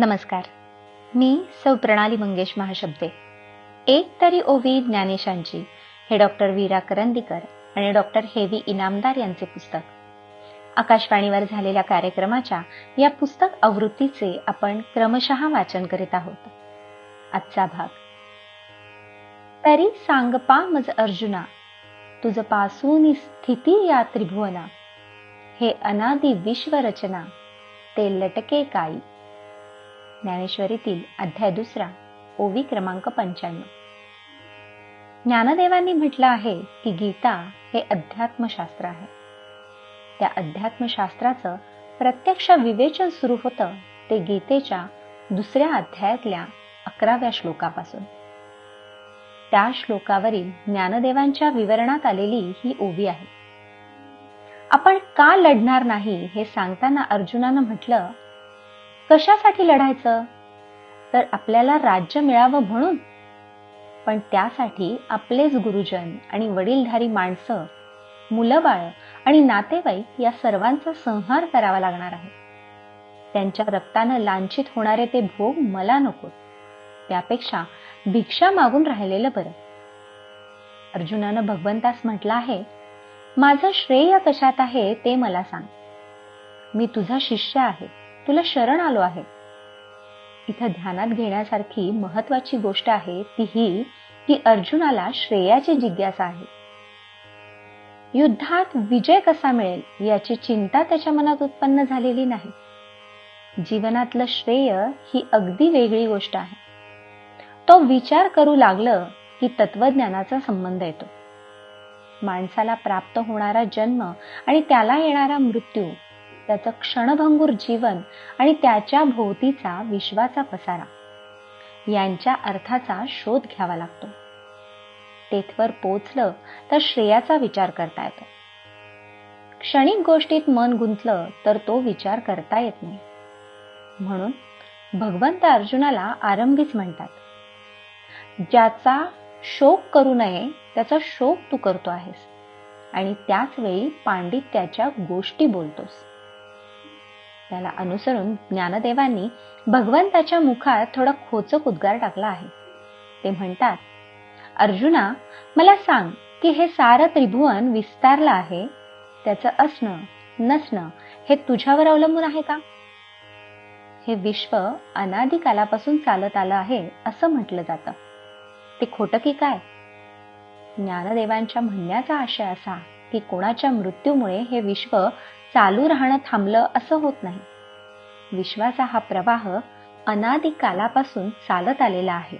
नमस्कार. मी सौ प्रणाली मंगेश महाशब्दे. एक तरी ओवी ज्ञानेशांची हे डॉक्टर वीरा करंदीकर आणि डॉक्टर हेवी इनामदार यांचे पुस्तक. आकाशवाणीवर झालेल्या कार्यक्रमाच्या या पुस्तक आवृत्तीचे आपण क्रमशः वाचन करीत आहोत. आजचा भाग. तरी सांगपा मज अर्जुना तुझपासून स्थिती या त्रिभुवना. हे अनादी विश्वरचना ते लटके काई. ज्ञानेश्वरीतील अध्याय दुसरा ओवी क्रमांक पंच्याण्णव. ज्ञानदेवांनी म्हटलं आहे की गीता हे अध्यात्मशास्त्र आहे. त्या अध्यात्मशास्त्राचं प्रत्यक्ष विवेचन सुरू होतं ते गीतेच्या दुसऱ्या अध्यायातल्या अकराव्या श्लोकापासून. त्या श्लोकावरील ज्ञानदेवांच्या विवरणात आलेली ही ओवी आहे. आपण का लढणार नाही हे सांगताना अर्जुनानं म्हटलं कशासाठी लढायचं? तर आपल्याला राज्य मिळावं म्हणून. पण त्यासाठी आपलेच गुरुजन आणि वडीलधारी माणसं मुलं बाळ आणि नातेवाईक या सर्वांचा संहार करावा लागणार आहे. त्यांच्या रक्तानं लांछित होणारे ते भोग मला नको. त्यापेक्षा भिक्षा मागून राहिलेलं बरं. अर्जुनानं भगवंतास म्हटलं आहे माझं श्रेय कशात आहे ते मला सांग. मी तुझा शिष्य आहे. तुला शरण आलो आहे. इथं ध्यानात घेण्यासारखी महत्वाची गोष्ट आहे ती ही की अर्जुनाला श्रेयाची जिज्ञासा आहे. युद्धात विजय कसा मिळेल याची चिंता त्याच्या मनात उत्पन्न झालेली नाही. जीवनातलं श्रेय ही अगदी वेगळी गोष्ट आहे. तो विचार करू लागलं की तत्वज्ञानाचा संबंध येतो. माणसाला प्राप्त होणारा जन्म आणि त्याला येणारा मृत्यू त्याचं क्षणभंगूर जीवन आणि त्याच्या भोवतीचा विश्वाचा पसारा. यांच्या अर्थाचा शोध घ्यावा लागतो. तेथवर पोचलं तर श्रेयाचा विचार करता येतो. क्षणिक गोष्टीत मन गुंतलं तर तो विचार करता येत नाही. म्हणून भगवंत अर्जुनाला आरंभीच म्हणतात ज्याचा शोक करू नये त्याचा शोक तू करतो आहेस आणि त्याच वेळी पांडित्याच्या गोष्टी बोलतोस. त्याला अनुसरून ज्ञानदेवांनी भगवंताच्या मुखात थोडा खोचक उद्गार टाकला आहे. ते म्हणतात अर्जुना मला सांग की हे सारं त्रिभुवन विस्तारलं आहे. त्याचं असणं नसणं हे तुझ्यावर अवलंबून आहे का? हे विश्व अनादी कालापासून चालत आलं आहे असं म्हटलं जातं. ते खोटं की काय? ज्ञानदेवांच्या म्हणण्याचा आशय असा की कोणाच्या मृत्यूमुळे हे विश्व चालू राहणं थांबलं असं होत नाही. विश्वाचा हा प्रवाह अनादी कालापासून चालत आलेला आहे.